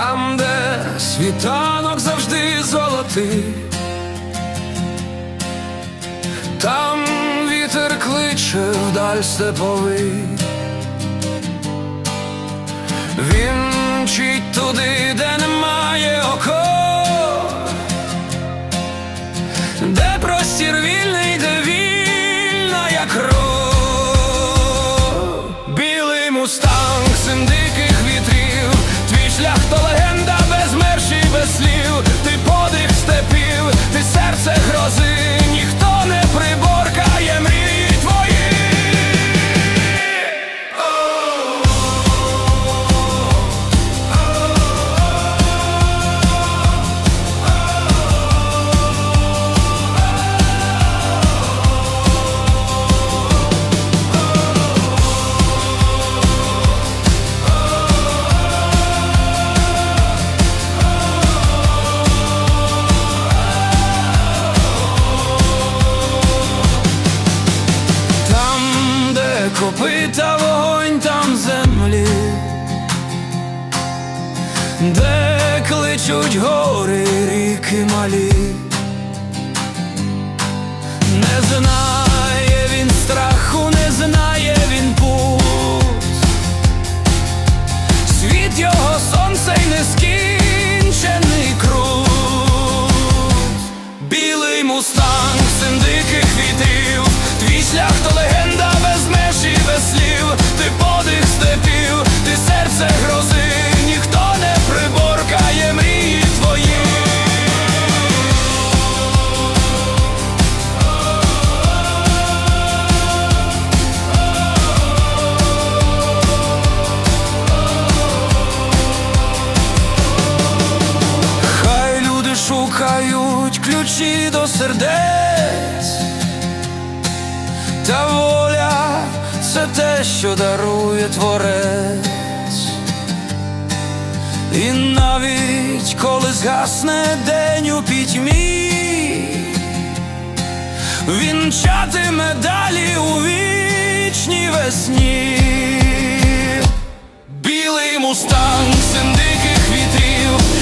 там, де світанок завжди золотий, там вітер кличе вдаль степовий. dolar копита вогонь, там землі, де кличуть гори, ріки малі, не знає ключі до сердець, та воля це те, що дарує творець, і навіть коли згасне день у пітьмі, він чатиме далі у вічній весні, білий мустан син диких вітрів.